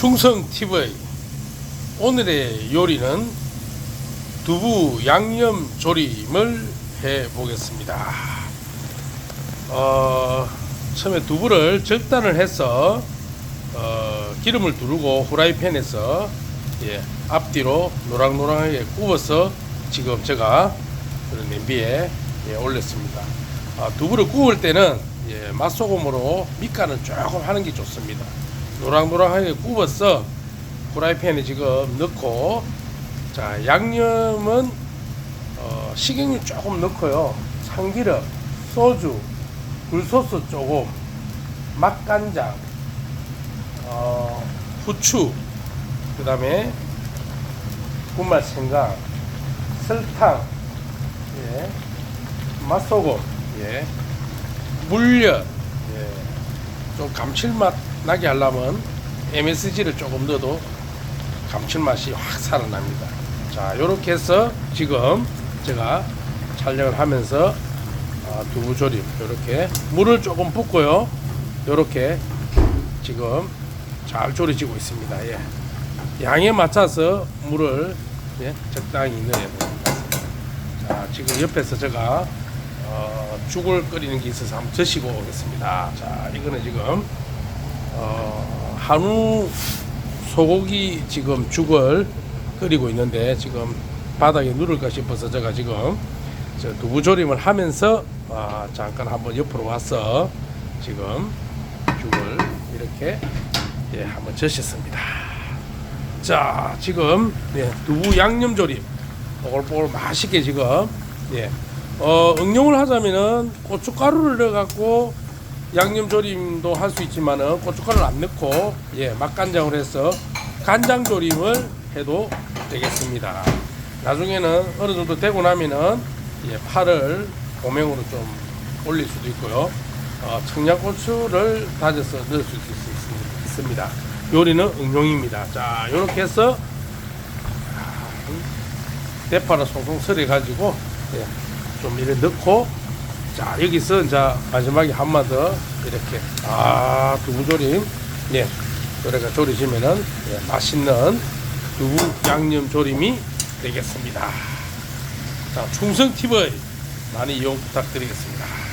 충성 TV 오늘의 요리는 두부 양념 조림을 해 보겠습니다. 어, 처음에 두부를 절단을 해서 어, 기름을 두르고 후라이팬에서 예, 앞뒤로 노랑노랑하게 구워서 지금 제가 냄비에 예, 올렸습니다. 아, 두부를 구울 때는 예, 맛소금으로 밑간을 조금 하는 게 좋습니다. 노랑노랑하게 구워서 후라이팬에 지금 넣고 자 양념은 어, 식용유 조금 넣고요. 참기름, 소주, 굴소스 조금, 맛간장, 어, 후추, 그 다음에 군맛 생강, 설탕, 예, 맛소금, 예, 물엿, 예, 좀 감칠맛 나게 하려면 MSG를 조금 넣어도 감칠맛이 확 살아납니다. 자, 요렇게 해서 지금 제가 촬영을 하면서 아, 두부 조림 요렇게 물을 조금 붓고요. 요렇게 지금 잘 졸여지고 있습니다. 예. 양에 맞춰서 물을 예, 적당히 넣어야 됩니다. 자, 지금 옆에서 제가 어, 죽을 끓이는 게 있어서 한번 드시고 오겠습니다. 자, 이거는 지금 어, 한우 소고기 지금 죽을 끓이고 있는데 지금 바닥에 누를까 싶어서 제가 지금 저 두부조림을 하면서 아, 잠깐 한번 옆으로 와서 지금 죽을 이렇게 예, 한번 젖혔습니다. 자, 지금 예, 두부 양념조림 보글보글 맛있게 지금 예, 어, 응용을 하자면은 고춧가루를 넣어갖고 양념 조림도 할 수 있지만은 고춧가루를 안 넣고 예, 맛간장을 해서 간장 조림을 해도 되겠습니다. 나중에는 어느 정도 되고 나면은 예, 파를 고명으로 좀 올릴 수도 있고요. 어, 청양고추를 다져서 넣을 있- 있습니다. 요리는 응용입니다. 자, 이렇게 해서 대파를 송송 썰어 가지고 예, 좀 이렇게 넣고 자 여기서 이제 마지막에 한 번 더 이렇게 아 두부조림 예 요래가 조리시면은 예, 맛있는 두부 양념 조림이 되겠습니다. 자 충성 TV 많이 이용 부탁드리겠습니다.